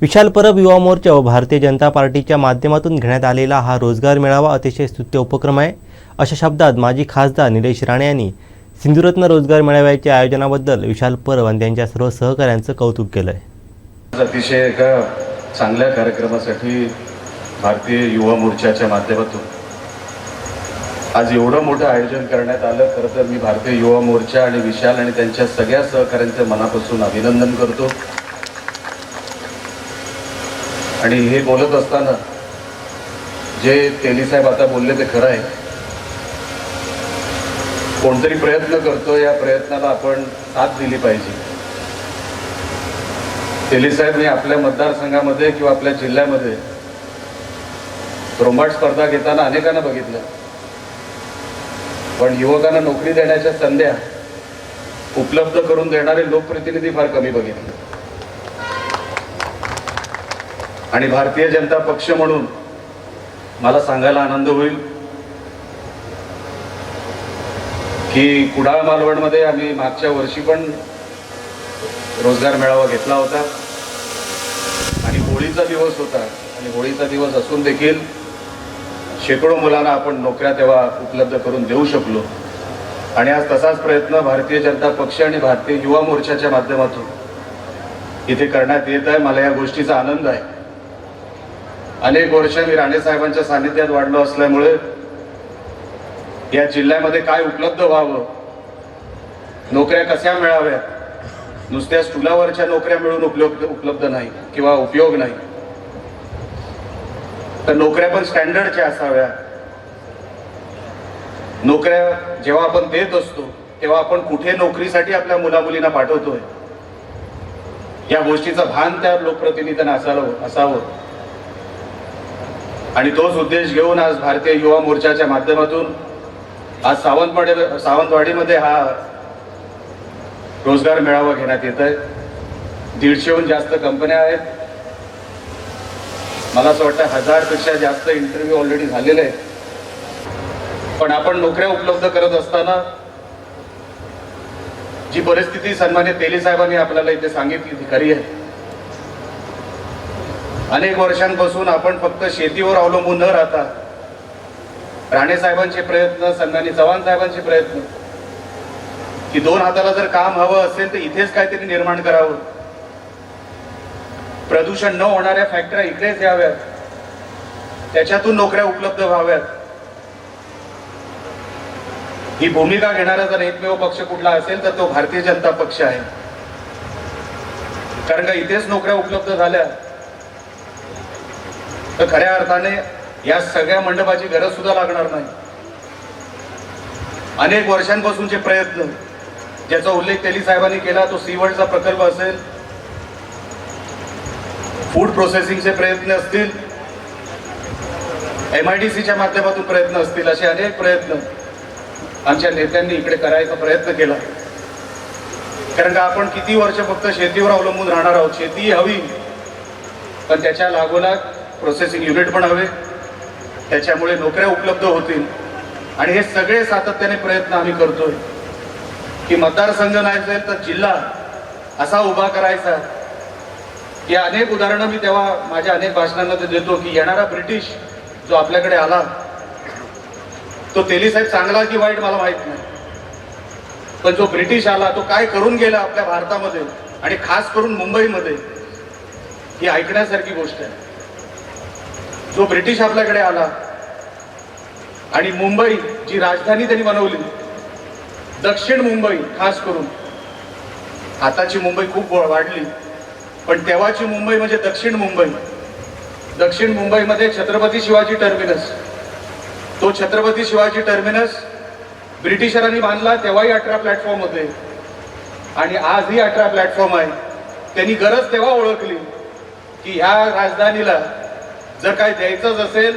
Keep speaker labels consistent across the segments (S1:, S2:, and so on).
S1: विशाल परब युवा मोर्चा व भारतीय जनता पार्टीच्या माध्यमातून घेण्यात आलेला हा रोजगार मेळावा अतिशय स्तुत्य उपक्रम आहे. अशा शब्दात माजी खासदार निलेश राणे यांनी सिंधुरत्न रोजगार मेळाव्याच्या आयोजनाबद्दल विशाल परब आणि त्यांच्या सर्व सहकाऱ्यांचं कौतुक केलं आहे
S2: अतिशय एका चांगल्या कार्यक्रमासाठी भारतीय युवा मोर्चाच्या माध्यमातून आज एवढं मोठं आयोजन करण्यात आलं. खरं तर मी भारतीय युवा मोर्चा आणि विशाल आणि त्यांच्या सगळ्या सहकाऱ्यांचं मनापासून अभिनंदन करतो. आणि हे बोलत असताना जे तेलीसाहेब आता बोलले ते खरं आहे. कोणतरी प्रयत्न करतो या प्रयत्नाला आपण साथ दिली पाहिजे. तेलीसाहेब आपल्या मतदारसंघामध्ये किंवा आपल्या जिल्ह्यामध्ये रोमाट स्पर्धा घेताना अनेकांना बघितलं. पण युवकांना नोकरी देण्याच्या संध्या उपलब्ध करून देणारे लोकप्रतिनिधी फार कमी बघितले. आणि भारतीय जनता पक्ष म्हणून मला सांगायला आनंद होईल की कुडाळ मालवणमध्ये आम्ही मागच्या वर्षी पण रोजगार मेळावा घेतला होता. आणि होळीचा दिवस होता. आणि होळीचा दिवस असून देखील शेकडो मुलांना आपण नोकऱ्या तेव्हा उपलब्ध करून देऊ शकलो. आणि आज तसाच प्रयत्न भारतीय जनता पक्ष आणि भारतीय युवा मोर्चाच्या माध्यमातून इथे करण्यात येत आहे. मला या गोष्टीचा आनंद आहे. अनेक वर्ष मी राणे साहेबांच्या सानिध्यात वाढलो असल्यामुळे या जिल्ह्यामध्ये काय उपलब्ध व्हावं? नोकऱ्या कशा मिळाव्यात? नुसत्या स्टुलावरच्या नोकऱ्या मिळून उपलब्ध उपलब्ध नाही किंवा उपयोग नाही. तर नोकऱ्या पण स्टँडर्डच्या असाव्या नोकऱ्या जेव्हा आपण देत असतो तेव्हा आपण कुठे नोकरीसाठी आपल्या मुलामुलींना पाठवतोय? या गोष्टीचं भान त्या लोकप्रतिनिधींना असावं असावं. आणि तोच उद्देश घेऊन आज भारतीय युवा मोर्चाच्या माध्यमातून आज सावंतवाडी सावंतवाडीमध्ये हा रोजगार मेळावा घेण्यात येत आहे. दीडशेहून जास्त कंपन्या आहेत. मला असं वाटतं हजारपेक्षा जास्त इंटरव्ह्यू ऑलरेडी झालेले आहेत. पण आपण नोकऱ्या उपलब्ध करत असताना जी परिस्थिती सन्मान्य तेली साहेबांनी आपल्याला इथे सांगितली ती खरी आहे. अनेक वर्षांपासून आपण फक्त शेतीवर अवलंबून न राहता राणे साहेबांचे प्रयत्न सन्मानी चव्हाण साहेबांचे प्रयत्न की दोन हाताला जर काम हवं असेल तर इथेच काहीतरी निर्माण करावं. प्रदूषण न होणाऱ्या फॅक्टऱ्या इकडेच याव्यात. त्याच्यातून नोकऱ्या उपलब्ध व्हाव्यात. ही भूमिका घेणारा जर एकमेव पक्ष कुठला असेल तर तो भारतीय जनता पक्ष आहे. कारण का इथेच नोकऱ्या उपलब्ध झाल्या. तर खऱ्या अर्थाने या सगळ्या मंडपाची गरज सुद्धा लागणार नाही. अनेक वर्षांपासूनचे प्रयत्न. ज्याचा उल्लेख तेली साहेबांनी केला तो सीवर्डचा प्रकल्प असेल. फूड प्रोसेसिंगचे प्रयत्न असतील. एम आय डी सीच्या माध्यमातून प्रयत्न असतील असे अनेक प्रयत्न आमच्या नेत्यांनी इकडे करायचा प्रयत्न केला. कारण का आपण किती वर्ष फक्त शेतीवर अवलंबून राहणार आहोत? शेती हवी. पण त्याच्या लागोलाग प्रोसेसिंग युनिट पण हवे. त्याच्यामुळे नोकऱ्या उपलब्ध होतील. आणि हे सगळे सातत्याने प्रयत्न आम्ही करतोय. की मतदारसंघ नाही असेल तर जिल्हा असा उभा करायचा. की अनेक उदाहरणं मी तेव्हा माझ्या अनेक भाषणांमध्ये देतो की येणारा ब्रिटिश जो आपल्याकडे आला तो तेली साहेब चांगला की वाईट मला माहीत नाही. पण जो ब्रिटिश आला तो काय करून गेला आपल्या भारतामध्ये आणि खास करून मुंबईमध्ये ही ऐकण्यासारखी गोष्ट आहे. जो ब्रिटिश आपल्याकडे आला आणि मुंबई जी राजधानी त्यांनी बनवली दक्षिण मुंबई खास करून. आताची मुंबई खूप वाढली पण तेव्हाची मुंबई म्हणजे दक्षिण मुंबई. दक्षिण मुंबईमध्ये छत्रपती शिवाजी टर्मिनस. तो छत्रपती शिवाजी टर्मिनस ब्रिटिशरांनी बांधला तेव्हाही अठरा प्लॅटफॉर्म होते. आणि आजही अठरा प्लॅटफॉर्म आहे. त्यांनी गरज तेव्हा ओळखली की ह्या राजधानीला जर काय द्यायचंच असेल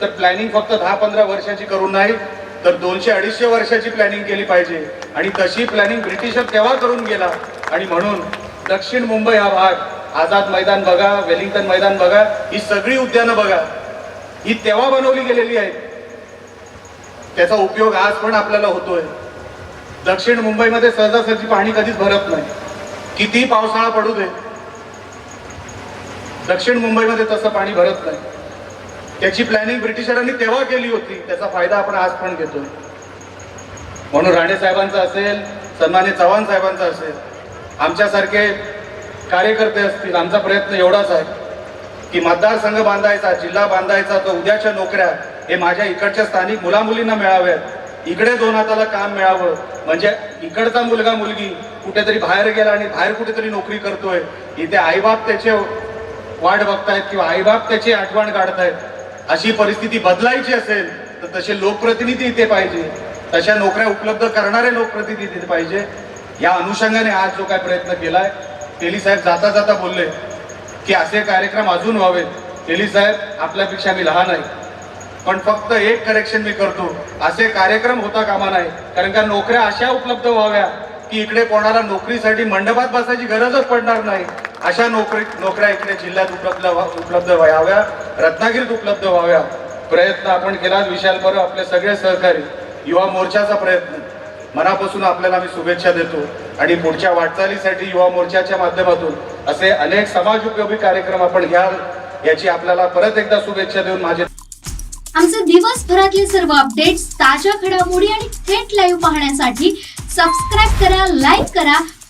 S2: तर प्लॅनिंग फक्त दहा पंधरा वर्षाची करून नाही तर दोनशे अडीचशे वर्षाची प्लॅनिंग केली पाहिजे. आणि तशी प्लॅनिंग ब्रिटिशर तेव्हा करून गेला. आणि म्हणून दक्षिण मुंबई हा भाग आझाद मैदान बघा वेलिंग्टन मैदान बघा ही सगळी उद्यानं बघा. ही तेव्हा बनवली गेलेली आहेत त्याचा उपयोग आज पण आपल्याला होतोय. दक्षिण मुंबईमध्ये सहजासहजी पाणी कधीच भरत नाही. किती पावसाळा पडू दे दक्षिण मुंबईमध्ये तसं पाणी भरत नाही. त्याची प्लॅनिंग ब्रिटिशरांनी तेव्हा केली होती. त्याचा फायदा आपण आज पण घेतो म्हणून राणे साहेबांचा असेल सन्मान्य चव्हाण साहेबांचा असेल आमच्यासारखे कार्यकर्ते असतील आमचा प्रयत्न एवढाच आहे की मतदारसंघ बांधायचा जिल्हा बांधायचा तर उद्याच्या नोकऱ्या हे माझ्या इकडच्या स्थानिक मुलामुलींना मिळाव्यात. इकडे दोन हाताला काम मिळावं. म्हणजे इकडचा मुलगा मुलगी कुठेतरी बाहेर गेला आणि बाहेर कुठेतरी नोकरी करतोय. इथे आईबाप त्याचे वाट बघतायत किंवा आईबाप त्याची आठवण काढतायत. अशी परिस्थिती बदलायची असेल तर तसे लोकप्रतिनिधी इथे पाहिजे. तशा नोकऱ्या उपलब्ध करणारे लोकप्रतिनिधी इथे पाहिजे. या अनुषंगाने आज जो काय प्रयत्न केलाय तेली साहेब जाता जाता बोलले की असे कार्यक्रम अजून व्हावेत. तेली साहेब आपल्यापेक्षा मी लहान आहे. पण फक्त एक करेक्शन मी करतो. असे कार्यक्रम होता कामा नाही. कारण का नोकऱ्या अशा उपलब्ध व्हाव्या की इकडे कोणाला नोकरीसाठी मंडपात बसायची गरजच पडणार नाही. अशा नोकरी नोकऱ्या इकडे जिल्ह्यात उपलब्ध उपलब्ध व्हाव्या रत्नागिरीत उपलब्ध व्हाव्या प्रयत्न आपण केला विशाल परब आपले सगळे सहकारी युवा मोर्चाचा प्रयत्न. मनापासून आपल्याला मी शुभेच्छा देतो आणि पुढच्या वाटचालीसाठी युवा मोर्चाच्या माध्यमातून असे अनेक समाज उपयोगी कार्यक्रम आपण घ्याल याची आपल्याला परत एकदा शुभेच्छा देऊन माझे
S3: आमचे दिवसभरातले सर्व अपडेट्स ताज्या घडामोडी आणि थेट लाईव्ह पाहण्यासाठी सबस्क्राईब करा लाईक करा